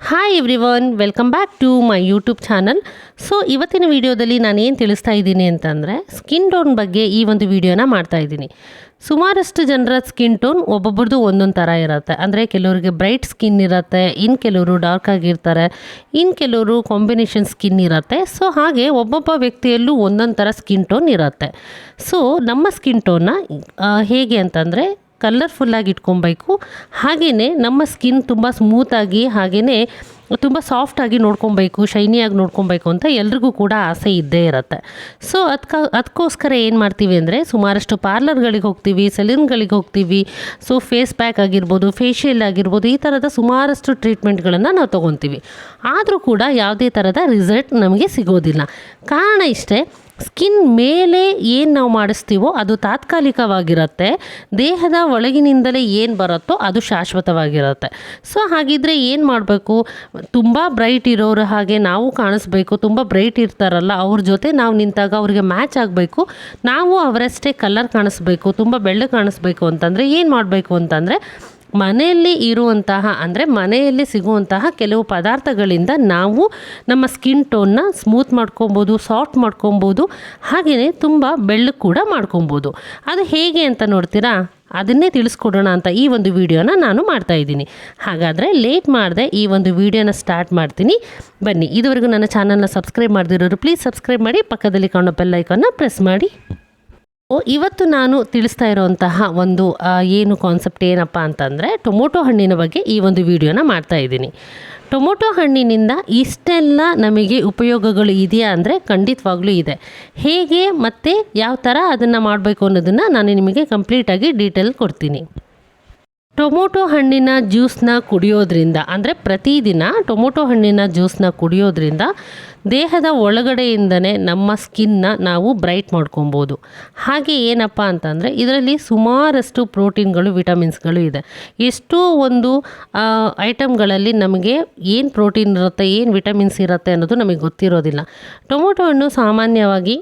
Hi everyone welcome back to my YouTube channel so ಇವತ್ತಿನ ವಿಡಿಯೋದಲ್ಲಿ ನಾನು ಏನು ತಿಳಿಸ್ತಾ ಇದ್ದೀನಿ ಅಂತಂದರೆ ಸ್ಕಿನ್ ಟೋನ್ ಬಗ್ಗೆ ಈ ಒಂದು ವಿಡಿಯೋನ ಮಾಡ್ತಾ ಇದ್ದೀನಿ. ಸುಮಾರಷ್ಟು ಜನರ ಸ್ಕಿನ್ ಟೋನ್ ಒಬ್ಬೊಬ್ರದ್ದು ಒಂದೊಂದು ಥರ ಇರುತ್ತೆ. ಅಂದರೆ ಕೆಲವರಿಗೆ ಬ್ರೈಟ್ ಸ್ಕಿನ್ ಇರುತ್ತೆ ಇನ್ನು ಕೆಲವರು ಡಾರ್ಕ್ ಆಗಿರ್ತಾರೆ ಇನ್ನು ಕೆಲವರು ಕಾಂಬಿನೇಷನ್ ಸ್ಕಿನ್ ಇರುತ್ತೆ. ಸೊ ಹಾಗೆ ಒಬ್ಬೊಬ್ಬ ವ್ಯಕ್ತಿಯಲ್ಲೂ ಒಂದೊಂದು ಥರ ಸ್ಕಿನ್ ಟೋನ್ ಇರುತ್ತೆ. ಸೊ ನಮ್ಮ ಸ್ಕಿನ್ ಟೋನ್ನ ಹೇಗೆ ಅಂತಂದರೆ ಕಲರ್ಫುಲ್ಲಾಗಿ ಇಟ್ಕೊಬೇಕು. ಹಾಗೆಯೇ ನಮ್ಮ ಸ್ಕಿನ್ ತುಂಬ ಸ್ಮೂತಾಗಿ ಹಾಗೆಯೇ ತುಂಬ ಸಾಫ್ಟಾಗಿ ನೋಡ್ಕೊಬೇಕು ಶೈನಿಯಾಗಿ ನೋಡ್ಕೊಬೇಕು ಅಂತ ಎಲ್ರಿಗೂ ಕೂಡ ಆಸೆ ಇದ್ದೇ ಇರುತ್ತೆ. ಸೊ ಅದಕ್ಕೆ ಅದಕ್ಕೋಸ್ಕರ ಏನು ಮಾಡ್ತೀವಿ ಅಂದರೆ ಸುಮಾರಷ್ಟು ಪಾರ್ಲರ್ಗಳಿಗೆ ಹೋಗ್ತೀವಿ ಸಲೂನ್ಗಳಿಗೆ ಹೋಗ್ತೀವಿ. ಸೊ ಫೇಸ್ ಪ್ಯಾಕ್ ಆಗಿರ್ಬೋದು ಫೇಶಿಯಲ್ ಆಗಿರ್ಬೋದು, ಈ ಥರದ ಸುಮಾರಷ್ಟು ಟ್ರೀಟ್ಮೆಂಟ್ಗಳನ್ನು ನಾವು ತೊಗೊತೀವಿ. ಆದರೂ ಕೂಡ ಯಾವುದೇ ಥರದ ರಿಸಲ್ಟ್ ನಮಗೆ ಸಿಗೋದಿಲ್ಲ. ಕಾರಣ ಇಷ್ಟೇ ಸ್ಕಿನ್ ಮೇಲೆ ಏನು ನಾವು ಮಾಡಿಸ್ತೀವೋ ಅದು ತಾತ್ಕಾಲಿಕವಾಗಿರುತ್ತೆ. ದೇಹದ ಒಳಗಿನಿಂದಲೇ ಏನು ಬರುತ್ತೋ ಅದು ಶಾಶ್ವತವಾಗಿರುತ್ತೆ. ಸೊ, ಹಾಗಿದ್ರೆ ಏನು ಮಾಡಬೇಕು? ತುಂಬ ಬ್ರೈಟ್ ಇರೋರು ಹಾಗೆ ನಾವು ಕಾಣಿಸ್ಬೇಕು. ತುಂಬ ಬ್ರೈಟ್ ಇರ್ತಾರಲ್ಲ, ಅವ್ರ ಜೊತೆ ನಾವು ನಿಂತಾಗ ಅವ್ರಿಗೆ ಮ್ಯಾಚ್ ಆಗಬೇಕು. ನಾವು ಅವರಷ್ಟೇ ಕಲರ್ ಕಾಣಿಸ್ಬೇಕು, ತುಂಬ ಬೆಳ್ಳಗೆ ಕಾಣಿಸ್ಬೇಕು ಅಂತಂದರೆ ಏನು ಮಾಡಬೇಕು ಅಂತಂದರೆ ಮನೆಯಲ್ಲಿ ಇರುವಂತಹ, ಅಂದರೆ ಮನೆಯಲ್ಲಿ ಸಿಗುವಂತಹ ಕೆಲವು ಪದಾರ್ಥಗಳಿಂದ ನಾವು ನಮ್ಮ ಸ್ಕಿನ್ ಟೋನ್ನ ಸ್ಮೂತ್ ಮಾಡ್ಕೊಬೋದು ಸಾಫ್ಟ್ ಮಾಡ್ಕೊಬೋದು, ಹಾಗೆಯೇ ತುಂಬ ಬೆಳ್ಳು ಕೂಡ ಮಾಡ್ಕೊಬೋದು. ಅದು ಹೇಗೆ ಅಂತ ನೋಡ್ತೀರಾ? ಅದನ್ನೇ ತಿಳಿಸ್ಕೊಡೋಣ ಅಂತ ಈ ಒಂದು ವಿಡಿಯೋನ ನಾನು ಮಾಡ್ತಾ ಇದ್ದೀನಿ. ಹಾಗಾದರೆ ಲೇಟ್ ಮಾಡಿದೆ ಈ ಒಂದು ವಿಡಿಯೋನ ಸ್ಟಾರ್ಟ್ ಮಾಡ್ತೀನಿ. ಬನ್ನಿ, ಇದುವರೆಗೂ ನನ್ನ ಚಾನಲ್ನ ಸಬ್ಸ್ಕ್ರೈಬ್ ಮಾಡದಿರೋರು ಪ್ಲೀಸ್ ಸಬ್ಸ್ಕ್ರೈಬ್ ಮಾಡಿ, ಪಕ್ಕದಲ್ಲಿ ಕಾಣೋ ಬೆಲ್ ಐಕಾನ್ನ ಪ್ರೆಸ್ ಮಾಡಿ. ಇವತ್ತು ನಾನು ತಿಳಿಸ್ತಾ ಇರೋವಂತಹ ಒಂದು ಏನು ಕಾನ್ಸೆಪ್ಟ್ ಏನಪ್ಪ ಅಂತಂದರೆ ಟೊಮೊಟೊ ಹಣ್ಣಿನ ಬಗ್ಗೆ ಈ ಒಂದು ವಿಡಿಯೋನ ಮಾಡ್ತಾ ಇದ್ದೀನಿ. ಟೊಮೊಟೊ ಹಣ್ಣಿನಿಂದ ಇಷ್ಟೆಲ್ಲ ನಮಗೆ ಉಪಯೋಗಗಳು ಇದೆಯಾ ಅಂದರೆ ಖಂಡಿತವಾಗ್ಲೂ ಇದೆ. ಹೇಗೆ ಮತ್ತು ಯಾವ ಥರ ಅದನ್ನು ಮಾಡಬೇಕು ಅನ್ನೋದನ್ನು ನಾನು ನಿಮಗೆ ಕಂಪ್ಲೀಟಾಗಿ ಡೀಟೇಲ್ ಕೊಡ್ತೀನಿ. ಟೊಮೊಟೊ ಹಣ್ಣಿನ ಜ್ಯೂಸನ್ನ ಕುಡಿಯೋದ್ರಿಂದ ಅಂದರೆ ಪ್ರತಿದಿನ ಟೊಮೊಟೊ ಹಣ್ಣಿನ ಜ್ಯೂಸನ್ನ ಕುಡಿಯೋದ್ರಿಂದ ದೇಹದ ಒಳಗಡೆಯಿಂದನೇ ನಮ್ಮ ಸ್ಕಿನ್ನ ನಾವು ಬ್ರೈಟ್ ಮಾಡ್ಕೊಬೋದು. ಹಾಗೆ ಏನಪ್ಪ ಅಂತಂದರೆ, ಇದರಲ್ಲಿ ಸುಮಾರಷ್ಟು ಪ್ರೋಟೀನ್ಗಳು, ವಿಟಮಿನ್ಸ್ಗಳು ಇದೆ. ಎಷ್ಟೋ ಒಂದು ಐಟಮ್ಗಳಲ್ಲಿ ನಮಗೆ ಏನು ಪ್ರೋಟೀನ್ ಇರುತ್ತೆ, ಏನು ವಿಟಮಿನ್ಸ್ ಇರುತ್ತೆ ಅನ್ನೋದು ನಮಗೆ ಗೊತ್ತಿರೋದಿಲ್ಲ. ಟೊಮೊಟೊ ಹಣ್ಣು ಸಾಮಾನ್ಯವಾಗಿ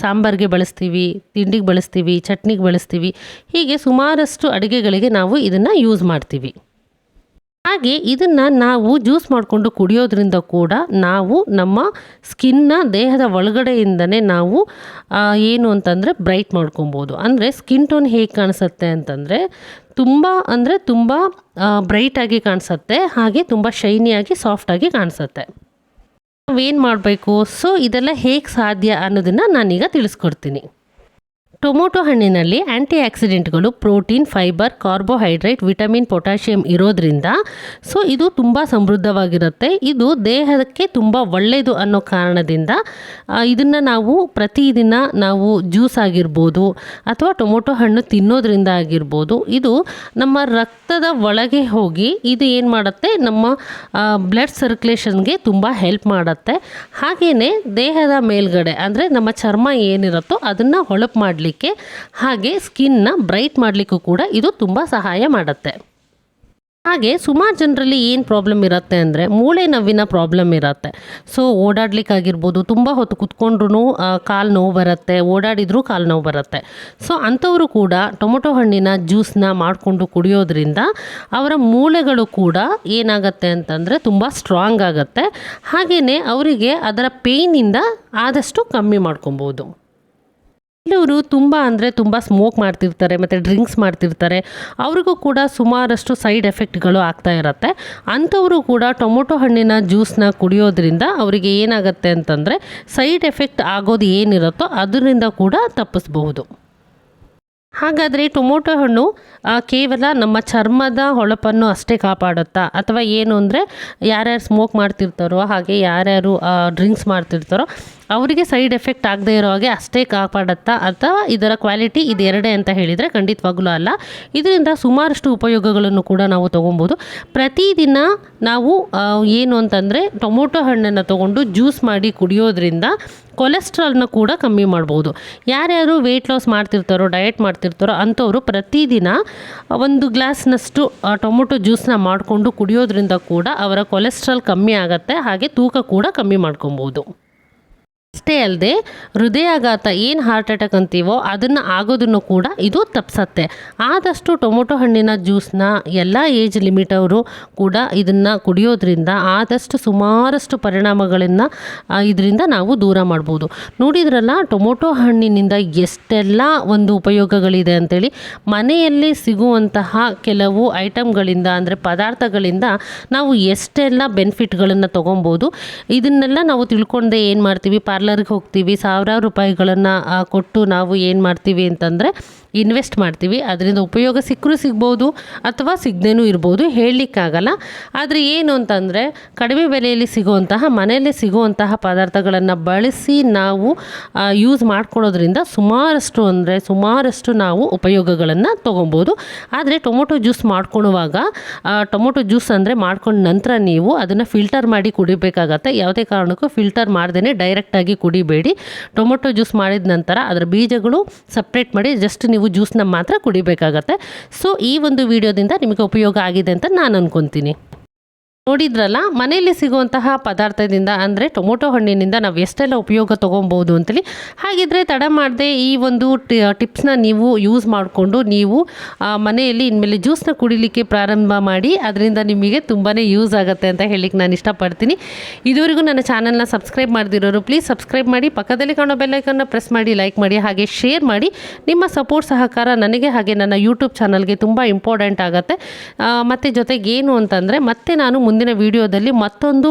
ಸಾಂಬಾರಿಗೆ ಬಳಸ್ತೀವಿ, ತಿಂಡಿಗೆ ಬಳಸ್ತೀವಿ, ಚಟ್ನಿಗೆ ಬಳಸ್ತೀವಿ. ಹೀಗೆ ಸುಮಾರಷ್ಟು ಅಡುಗೆಗಳಿಗೆ ನಾವು ಇದನ್ನು ಯೂಸ್ ಮಾಡ್ತೀವಿ. ಹಾಗೆ ಇದನ್ನು ನಾವು ಜ್ಯೂಸ್ ಮಾಡಿಕೊಂಡು ಕುಡಿಯೋದ್ರಿಂದ ಕೂಡ ನಾವು ನಮ್ಮ ಸ್ಕಿನ್ನ ದೇಹದ ಒಳಗಡೆಯಿಂದನೇ ನಾವು ಏನು ಅಂತಂದರೆ ಬ್ರೈಟ್ ಮಾಡ್ಕೊಬೋದು. ಅಂದರೆ ಸ್ಕಿನ್ ಟೋನ್ ಹೇಗೆ ಕಾಣಿಸುತ್ತೆ ಅಂತಂದರೆ ತುಂಬ, ಅಂದರೆ ತುಂಬ ಬ್ರೈಟಾಗಿ ಕಾಣಿಸುತ್ತೆ, ಹಾಗೆ ತುಂಬ ಶೈನಿಯಾಗಿ ಸಾಫ್ಟಾಗಿ ಕಾಣಿಸುತ್ತೆ. ನಾವೇನು ಮಾಡಬೇಕು? ಸೊ, ಇದೆಲ್ಲ ಹೇಗೆ ಸಾಧ್ಯ ಅನ್ನೋದನ್ನು ನಾನೀಗ ತಿಳಿಸ್ಕೊಡ್ತೀನಿ. ಟೊಮೊಟೊ ಹಣ್ಣಿನಲ್ಲಿ ಆ್ಯಂಟಿ ಆಕ್ಸಿಡೆಂಟ್ಗಳು protein, fibre, carbohydrate, vitamin, potassium ಇರೋದ್ರಿಂದ ಸೊ ಇದು ತುಂಬ ಸಮೃದ್ಧವಾಗಿರುತ್ತೆ. ಇದು ದೇಹಕ್ಕೆ ತುಂಬ ಒಳ್ಳೆಯದು ಅನ್ನೋ ಕಾರಣದಿಂದ ಇದನ್ನು ನಾವು ಪ್ರತಿದಿನ ನಾವು ಜ್ಯೂಸ್ ಆಗಿರ್ಬೋದು ಅಥವಾ ಟೊಮೊಟೊ ಹಣ್ಣು ತಿನ್ನೋದ್ರಿಂದ ಆಗಿರ್ಬೋದು, ಇದು ನಮ್ಮ ರಕ್ತದ ಒಳಗೆ ಹೋಗಿ ಇದು ಏನು ಮಾಡುತ್ತೆ, ನಮ್ಮ ಬ್ಲಡ್ ಸರ್ಕ್ಯುಲೇಷನ್ಗೆ ತುಂಬ ಹೆಲ್ಪ್ ಮಾಡುತ್ತೆ. ಹಾಗೆಯೇ ದೇಹದ ಮೇಲ್ಗಡೆ, ಅಂದರೆ ನಮ್ಮ ಚರ್ಮ ಏನಿರುತ್ತೋ ಅದನ್ನು ಹೊಳಪು ಮಾಡಲಿಕ್ಕೆ, ಹಾಗೆ ಸ್ಕಿನ್ನ ಬ್ರೈಟ್ ಮಾಡಲಿಕ್ಕೂ ಕೂಡ ಇದು ತುಂಬ ಸಹಾಯ ಮಾಡುತ್ತೆ. ಹಾಗೆ ಸುಮಾರು ಜನರಲ್ಲಿ ಏನು ಪ್ರಾಬ್ಲಮ್ ಇರುತ್ತೆ ಅಂದರೆ ಮೂಳೆ ನೋವಿನ ಪ್ರಾಬ್ಲಮ್ ಇರುತ್ತೆ. ಸೊ ಓಡಾಡ್ಲಿಕ್ಕಾಗಿರ್ಬೋದು, ತುಂಬ ಹೊತ್ತು ಕುತ್ಕೊಂಡ್ರೂ ಕಾಲು ನೋವು ಬರುತ್ತೆ, ಓಡಾಡಿದ್ರೂ ಕಾಲು ನೋವು ಬರುತ್ತೆ. ಸೊ ಅಂಥವರು ಕೂಡ ಟೊಮೊಟೊ ಹಣ್ಣಿನ ಜ್ಯೂಸನ್ನ ಮಾಡಿಕೊಂಡು ಕುಡಿಯೋದ್ರಿಂದ ಅವರ ಮೂಳೆಗಳು ಕೂಡ ಏನಾಗುತ್ತೆ ಅಂತಂದರೆ ತುಂಬ ಸ್ಟ್ರಾಂಗ್ ಆಗುತ್ತೆ. ಹಾಗೆಯೇ ಅವರಿಗೆ ಅದರ ಪೇಯ್ನಿಂದ ಆದಷ್ಟು ಕಮ್ಮಿ ಮಾಡ್ಕೊಬೋದು. ಕೆಲವರು ತುಂಬ ಅಂದರೆ ತುಂಬ ಸ್ಮೋಕ್ ಮಾಡ್ತಿರ್ತಾರೆ, ಮತ್ತು ಡ್ರಿಂಕ್ಸ್ ಮಾಡ್ತಿರ್ತಾರೆ. ಅವ್ರಿಗೂ ಕೂಡ ಸುಮಾರಷ್ಟು ಸೈಡ್ ಎಫೆಕ್ಟ್ಗಳು ಆಗ್ತಾ ಇರುತ್ತೆ. ಅಂಥವರು ಕೂಡ ಟೊಮೊಟೊ ಹಣ್ಣಿನ ಜ್ಯೂಸನ್ನ ಕುಡಿಯೋದ್ರಿಂದ ಅವರಿಗೆ ಏನಾಗುತ್ತೆ ಅಂತಂದರೆ ಸೈಡ್ ಎಫೆಕ್ಟ್ ಆಗೋದು ಏನಿರುತ್ತೋ ಅದರಿಂದ ಕೂಡ ತಪ್ಪಿಸ್ಬಹುದು. ಹಾಗಾದರೆ ಟೊಮೊಟೊ ಹಣ್ಣು ಕೇವಲ ನಮ್ಮ ಚರ್ಮದ ಹೊಳಪನ್ನು ಅಷ್ಟೇ ಕಾಪಾಡುತ್ತಾ? ಅಥವಾ ಏನು ಅಂದರೆ ಯಾರ್ಯಾರು ಸ್ಮೋಕ್ ಮಾಡ್ತಿರ್ತಾರೋ, ಹಾಗೆ ಯಾರ್ಯಾರು ಡ್ರಿಂಕ್ಸ್ ಮಾಡ್ತಿರ್ತಾರೋ ಅವರಿಗೆ ಸೈಡ್ ಎಫೆಕ್ಟ್ ಆಗದೆ ಇರೋ ಹಾಗೆ ಅಷ್ಟೇ ಕಾಪಾಡುತ್ತಾ ಅಥವಾ ಇದರ ಕ್ವಾಲಿಟಿ ಇದೆರಡೇ ಅಂತ ಹೇಳಿದರೆ ಖಂಡಿತವಾಗಲೂ ಅಲ್ಲ. ಇದರಿಂದ ಸುಮಾರಷ್ಟು ಉಪಯೋಗಗಳನ್ನು ಕೂಡ ನಾವು ತೊಗೊಬೋದು ಪ್ರತಿದಿನ ನಾವು ಏನು ಅಂತಂದರೆ ಟೊಮೊಟೊ ಹಣ್ಣನ್ನು ತೊಗೊಂಡು ಜ್ಯೂಸ್ ಮಾಡಿ ಕುಡಿಯೋದ್ರಿಂದ ಕೊಲೆಸ್ಟ್ರಾಲ್ನ ಕೂಡ ಕಮ್ಮಿ ಮಾಡ್ಬೋದು ಯಾರ್ಯಾರು ವೆಯ್ಟ್ ಲಾಸ್ ಮಾಡ್ತಿರ್ತಾರೋ ಡಯಟ್ ಮಾಡ್ತಿರ್ತಾರೋ ಅಂಥವರು ಪ್ರತಿದಿನ ಒಂದು ಗ್ಲಾಸ್ನಷ್ಟು ಟೊಮೊಟೊ ಜ್ಯೂಸನ್ನ ಮಾಡಿಕೊಂಡು ಕುಡಿಯೋದ್ರಿಂದ ಕೂಡ ಅವರ ಕೊಲೆಸ್ಟ್ರಾಲ್ ಕಮ್ಮಿ ಆಗುತ್ತೆ, ಹಾಗೆ ತೂಕ ಕೂಡ ಕಮ್ಮಿ ಮಾಡ್ಕೊಬೋದು ಅಷ್ಟೇ ಅಲ್ಲದೆ ಹೃದಯಾಘಾತ ಏನು ಹಾರ್ಟ್ ಅಟ್ಯಾಕ್ ಅಂತೀವೋ ಅದನ್ನು ಆಗೋದನ್ನು ಕೂಡ ಇದು ತಪ್ಪಿಸತ್ತೆ ಆದಷ್ಟು ಟೊಮೊಟೊ ಹಣ್ಣಿನ ಜ್ಯೂಸನ್ನ ಎಲ್ಲ ಏಜ್ ಲಿಮಿಟ್ ಅವರು ಕೂಡ ಇದನ್ನು ಕುಡಿಯೋದ್ರಿಂದ ಆದಷ್ಟು ಸುಮಾರಷ್ಟು ಪರಿಣಾಮಗಳನ್ನು ಇದರಿಂದ ನಾವು ದೂರ ಮಾಡ್ಬೋದು. ನೋಡಿದ್ರಲ್ಲ ಟೊಮೊಟೊ ಹಣ್ಣಿನಿಂದ ಎಷ್ಟೆಲ್ಲ ಒಂದು ಉಪಯೋಗಗಳಿದೆ ಅಂತೇಳಿ. ಮನೆಯಲ್ಲಿ ಸಿಗುವಂತಹ ಕೆಲವು ಐಟಮ್ಗಳಿಂದ ಅಂದರೆ ಪದಾರ್ಥಗಳಿಂದ ನಾವು ಎಷ್ಟೆಲ್ಲ ಬೆನಿಫಿಟ್ಗಳನ್ನು ತೊಗೊಬೋದು. ಇದನ್ನೆಲ್ಲ ನಾವು ತಿಳ್ಕೊಂಡೆ ಏನು ಮಾಡ್ತೀವಿ? ಪಾರ್ಲರ್ಗೆ ಹೋಗ್ತೀವಿ ಸಾವಿರಾರು ರೂಪಾಯಿಗಳನ್ನು ಕೊಟ್ಟು ನಾವು ಏನು ಮಾಡ್ತೀವಿ ಅಂತಂದರೆ ಇನ್ವೆಸ್ಟ್ ಮಾಡ್ತೀವಿ. ಅದರಿಂದ ಉಪಯೋಗ ಸಿಕ್ಕರೂ ಸಿಗ್ಬೋದು ಅಥವಾ ಸಿಗದೇನೂ ಇರ್ಬೋದು ಹೇಳಲಿಕ್ಕಾಗಲ್ಲ. ಆದರೆ ಏನು ಅಂತಂದರೆ ಕಡಿಮೆ ಬೆಲೆಯಲ್ಲಿ ಸಿಗುವಂತಹ, ಮನೆಯಲ್ಲೇ ಸಿಗುವಂತಹ ಪದಾರ್ಥಗಳನ್ನು ಬಳಸಿ ನಾವು ಯೂಸ್ ಮಾಡ್ಕೊಳ್ಳೋದ್ರಿಂದ ಸುಮಾರಷ್ಟು ಅಂದರೆ ಸುಮಾರಷ್ಟು ನಾವು ಉಪಯೋಗಗಳನ್ನು ತೊಗೊಬೋದು. ಆದರೆ ಟೊಮೊಟೊ ಜ್ಯೂಸ್ ಮಾಡ್ಕೊಳ್ಳುವಾಗ ಟೊಮೊಟೊ ಜ್ಯೂಸ್ ಅಂದರೆ ಮಾಡ್ಕೊಂಡ ನಂತರ ನೀವು ಅದನ್ನು ಫಿಲ್ಟರ್ ಮಾಡಿ ಕುಡಿಬೇಕಾಗತ್ತೆ. ಯಾವುದೇ ಕಾರಣಕ್ಕೂ ಫಿಲ್ಟರ್ ಮಾಡ್ದೇ ಡೈರೆಕ್ಟಾಗಿ ಕುಡಿಬೇಡಿ. ಟೊಮೊಟೊ ಜ್ಯೂಸ್ ಮಾಡಿದ ನಂತರ ಅದರ ಬೀಜಗಳು ಸಪ್ರೇಟ್ ಮಾಡಿ ಜಸ್ಟ್ ನೀವು ಜ್ಯೂಸ್ನ ಮಾತ್ರ ಕುಡಿಬೇಕಾಗತ್ತೆ. ಸೊ ಈ ಒಂದು ವಿಡಿಯೋದಿಂದ ನಿಮಗೆ ಉಪಯೋಗ ಆಗಿದೆ ಅಂತ ನಾನು ಅನ್ಕೊತೀನಿ. ನೋಡಿದ್ರಲ್ಲ, ಮನೆಯಲ್ಲಿ ಸಿಗುವಂತಹ ಪದಾರ್ಥದಿಂದ ಅಂದರೆ ಟೊಮೊಟೊ ಹಣ್ಣಿನಿಂದ ನಾವು ಎಷ್ಟೆಲ್ಲ ಉಪಯೋಗ ತೊಗೊಬೋದು ಅಂತೇಳಿ. ಹಾಗಿದ್ರೆ ತಡ ಮಾಡದೆ ಈ ಒಂದು ಟಿಪ್ಸ್ನ ನೀವು ಯೂಸ್ ಮಾಡಿಕೊಂಡು ನೀವು ಮನೆಯಲ್ಲಿ ಇನ್ಮೇಲೆ ಜ್ಯೂಸ್ನ ಕುಡಿಲಿಕ್ಕೆ ಪ್ರಾರಂಭ ಮಾಡಿ ಅದರಿಂದ ನಿಮಗೆ ತುಂಬಾ ಯೂಸ್ ಆಗುತ್ತೆ ಅಂತ ಹೇಳಿಕ್ಕೆ ನಾನು ಇಷ್ಟಪಡ್ತೀನಿ. ಇದುವರೆಗೂ ನನ್ನ ಚಾನಲ್ನ ಸಬ್ಸ್ಕ್ರೈಬ್ ಮಾಡಿದಿರೋರು ಪ್ಲೀಸ್ ಸಬ್ಸ್ಕ್ರೈಬ್ ಮಾಡಿ, ಪಕ್ಕದಲ್ಲಿ ಕಾಣೋ ಬೆಲ್ಲೈಕನ್ನ ಪ್ರೆಸ್ ಮಾಡಿ, ಲೈಕ್ ಮಾಡಿ, ಹಾಗೆ ಶೇರ್ ಮಾಡಿ. ನಿಮ್ಮ ಸಪೋರ್ಟ್ ಸಹಕಾರ ನನಗೆ ಹಾಗೆ ನನ್ನ ಯೂಟ್ಯೂಬ್ ಚಾನಲ್ಗೆ ತುಂಬ ಇಂಪಾರ್ಟೆಂಟ್ ಆಗುತ್ತೆ. ಮತ್ತು ಜೊತೆಗೆ ಏನು ಅಂತಂದರೆ ಮತ್ತೆ ನಾನು ಮುಂದಿನ ವಿಡಿಯೋದಲ್ಲಿ ಮತ್ತೊಂದು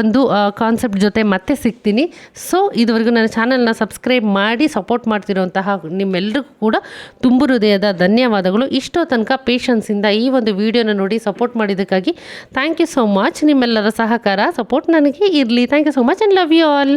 ಒಂದು ಕಾನ್ಸೆಪ್ಟ್ ಜೊತೆ ಮತ್ತೆ ಸಿಗ್ತೀನಿ. ಸೊ ಇದುವರೆಗೂ ನನ್ನ ಚಾನಲ್ನ ಸಬ್ಸ್ಕ್ರೈಬ್ ಮಾಡಿ ಸಪೋರ್ಟ್ ಮಾಡ್ತಿರೋಂತಹ ನಿಮ್ಮೆಲ್ಲರಿಗೂ ಕೂಡ ತುಂಬು ಹೃದಯದ ಧನ್ಯವಾದಗಳು. ಇಷ್ಟೋ ತನಕ ಪೇಷನ್ಸಿಂದ ಈ ಒಂದು ವಿಡಿಯೋನ ನೋಡಿ ಸಪೋರ್ಟ್ ಮಾಡಿದ್ದಕ್ಕಾಗಿ ಥ್ಯಾಂಕ್ ಯು ಸೋ ಮಚ್ ನಿಮ್ಮೆಲ್ಲರ ಸಹಕಾರ ಸಪೋರ್ಟ್ ನನಗೆ ಇರಲಿ. Thank you so much and love you all